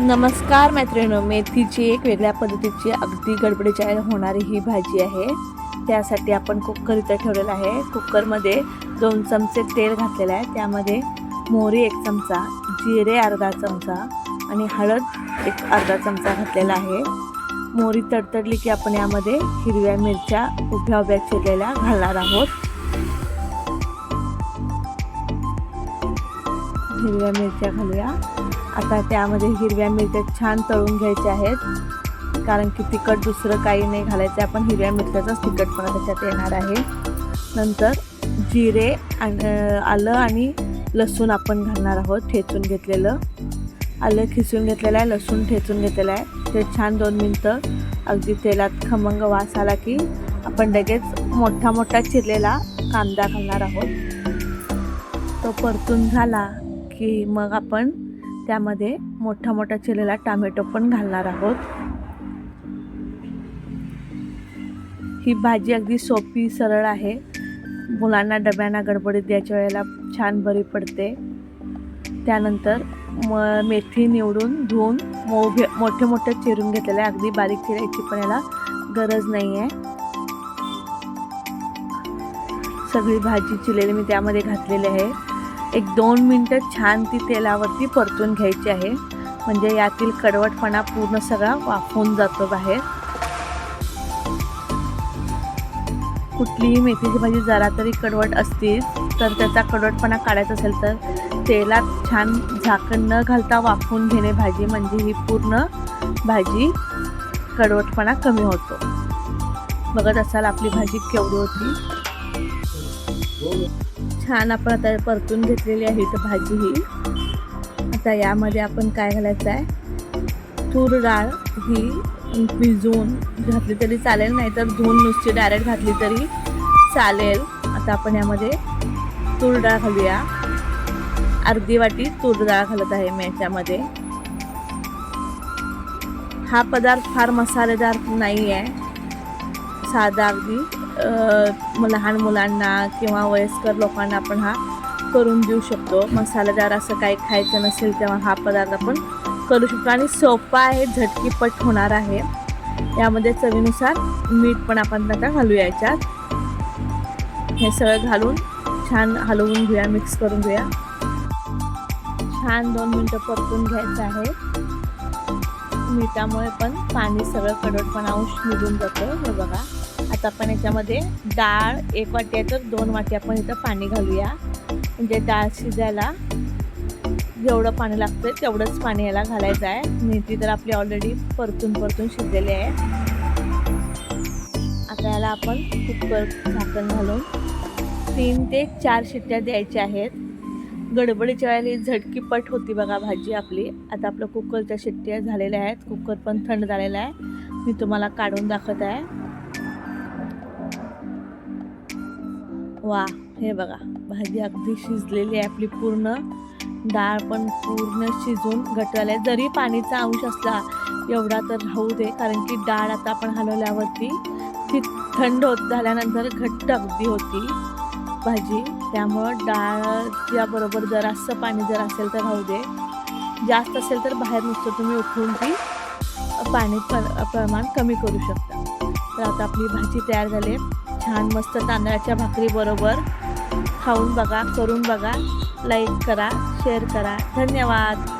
नमस्कार मैत्रिणी मेथीची एक वेगळ्या पद्धतीची अगदी गडबडीच्या होणारी ही भाजी आहे. त्यासाठी आपण कुकर इथं ठेवलेलं आहे. कुकरमध्ये दोन चमचे तेल घातलेलं आहे. त्यामध्ये मोहरी एक चमचा जिरे अर्धा चमचा आणि हळद एक अर्धा चमचा घातलेला आहे. मोहरी तडतडली की आपण यामध्ये हिरव्या मिरच्या उभ्या उभ्या चिरलेल्या घालणार आहोत. हिरव्या मिरच्या घालूया. आता त्यामध्ये हिरव्या मिरच्या छान तळून घ्यायच्या आहेत. कारण की तिखट दुसरं काही नाही घालायचं. आपण हिरव्या मिरच्याचाच तिखटपणा त्याच्यात येणार आहे. नंतर जिरे आणि आलं आणि लसूण आपण घालणार आहोत ठेचून घेतलेलं. आलं खिसून घेतलेलं आहे लसूण ठेचून घेतलेलं आहे. ते छान दोन मिनटं अगदी तेलात खमंग वास आला की आपण लगेच मोठा मोठा चिरलेला कांदा घालणार आहोत. तो परतून झाला की मग आपण त्यामध्ये मोठा मोठा चिरलेला टामॅटो पण घालणार आहोत. ही भाजी अगदी सोपी सरळ आहे. मुलांना डब्यांना गडबडीत द्यायच्या वेळेला छान बरी पडते. त्यानंतर म मेथी निवडून धुवून मोठे मोठे मोठे चिरून घेतलेले आहे अगदी बारीक चिरायची पण याला गरज नाही आहे सगळी भाजी चिरलेली मी त्यामध्ये घातलेली आहे. एक दोन मिनटं छान ती तेलावरती परतून घ्यायची आहे. म्हणजे यातील कडवटपणा पूर्ण सगळा वाफून जातो बाहेर. कुठलीही मेथीची भाजी जरा तरी कडवट असतील तर त्याचा कडवटपणा काढायचा असेल तर तेलात छान झाकण न घालता वाफवून घेणे भाजी म्हणजे ही पूर्ण भाजी कडवटपणा कमी होतो. बघत असाल आपली भाजी केवढी होती. छान आपण आता परतून घेतलेली आहे इथं भाजी ही. आता यामध्ये आपण काय घालायचं आहे? तूर डाळ ही भिजवून घातली तरी चालेल नाही तर धुवून नुसती डायरेक्ट घातली तरी चालेल. आता आपण यामध्ये तूर डाळ घालूया. अर्धी वाटी तूर डाळ घालत आहे मी याच्यामध्ये. हा पदार्थ फार मसालेदार नाही आहे साधा अगदी. लहान मुलांना किंवा वयस्कर लोकांना आपण हा करून देऊ शकतो. मसालेदार असं काही खायचं नसेल तेव्हा हा पदार्थ आपण करू शकतो. आणि सोपा आहे झटकीपट होणार आहे. यामध्ये चवीनुसार मीठ पण आपण आता घालूया याच्यात. हे सगळं घालून छान हलवून घेऊया मिक्स करून घेऊया. छान दोन मिनटं परतून घ्यायचं आहे. मिठामुळे पण पाणी सगळं कडवटपणा अंश निघून जातं. हे बघा. आता आपण याच्यामध्ये डाळ एक वाटी तर दोन वाटी आपण इथं पाणी घालूया. म्हणजे डाळ शिजायला जेवढं पाणी लागतं तेवढंच पाणी याला घालायचं आहे. मेथी तर आपली ऑलरेडी परतून परतून शिजलेली आहे. आता याला आपण कुकर झाकण घालून तीन ते चार शिट्ट्या द्यायच्या आहेत. गडबडीच्या वेळेला ही झटकीपट होती बघा भाजी आपली. आता आपलं कुकरच्या शिट्ट्या झालेल्या आहेत. कुकर पण थंड झालेला आहे. मी तुम्हाला काढून दाखवत आहे. वा हे बघा भाजी अगदी शिजलेली आहे आपली पूर्ण. डाळ पण पूर्ण शिजून घटवली आहे. जरी पाणीचा अंश असला एवढा तर राहू दे कारण की डाळ आता आपण हलवल्यावरती ती थंड होत झाल्यानंतर घट्ट अगदी होती भाजी. त्यामुळं डाळच्या बरोबर जरासं पाणी जर असेल तर राहू दे. जास्त असेल तर बाहेर नुसतं तुम्ही उठवून ती पाणी प्रमाण कमी करू शकता. तर आता आपली भाजी तयार झाली आहे. छान मस्त तांदळाच्या भाकरीबरोबर खाऊन बघा करून बघा. लाईक करा शेअर करा. धन्यवाद.